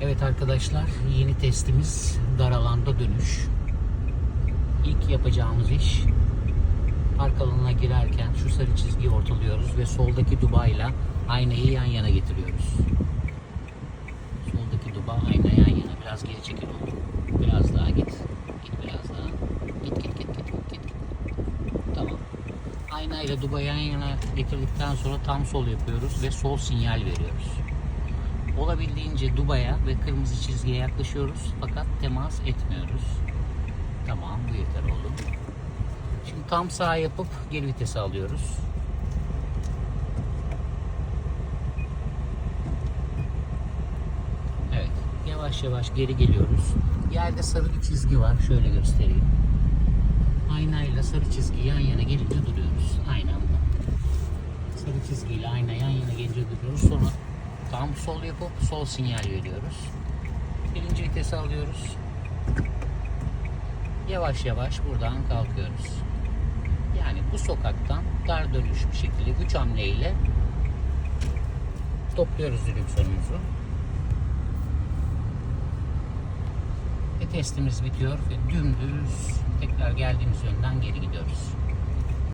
Evet arkadaşlar yeni testimiz dar alanda dönüş. İlk yapacağımız iş park alanına girerken şu sarı çizgiyi ortalıyoruz ve soldaki dubayla aynayı yan yana getiriyoruz. Soldaki duba ayna yan yana. Biraz geri çekil oğlum. Biraz daha git. Git biraz daha. Git git git git git. git. Tamam. Aynayla duba yan yana getirdikten sonra tam sol yapıyoruz ve sol sinyal veriyoruz. Olabildiğince dubaya ve kırmızı çizgiye yaklaşıyoruz fakat temas etmiyoruz. Tamam bu yeter oldu. Şimdi tam sağ yapıp geri vitese alıyoruz. Evet yavaş yavaş geri geliyoruz. Yerde sarı bir çizgi var şöyle göstereyim. Aynayla sarı çizgi yan yana gelince duruyoruz. Aynı anda. Sarı çizgiyle ayna yan yana gelince duruyoruz. Sonra tam sol yapıp sol sinyal veriyoruz. Birinci vitesi alıyoruz. Yavaş yavaş buradan kalkıyoruz. Yani bu sokaktan dar dönüş bir şekilde 3 hamleyle topluyoruz direksiyonumuzu. Ve testimiz bitiyor ve dümdüz tekrar geldiğimiz yönden geri gidiyoruz.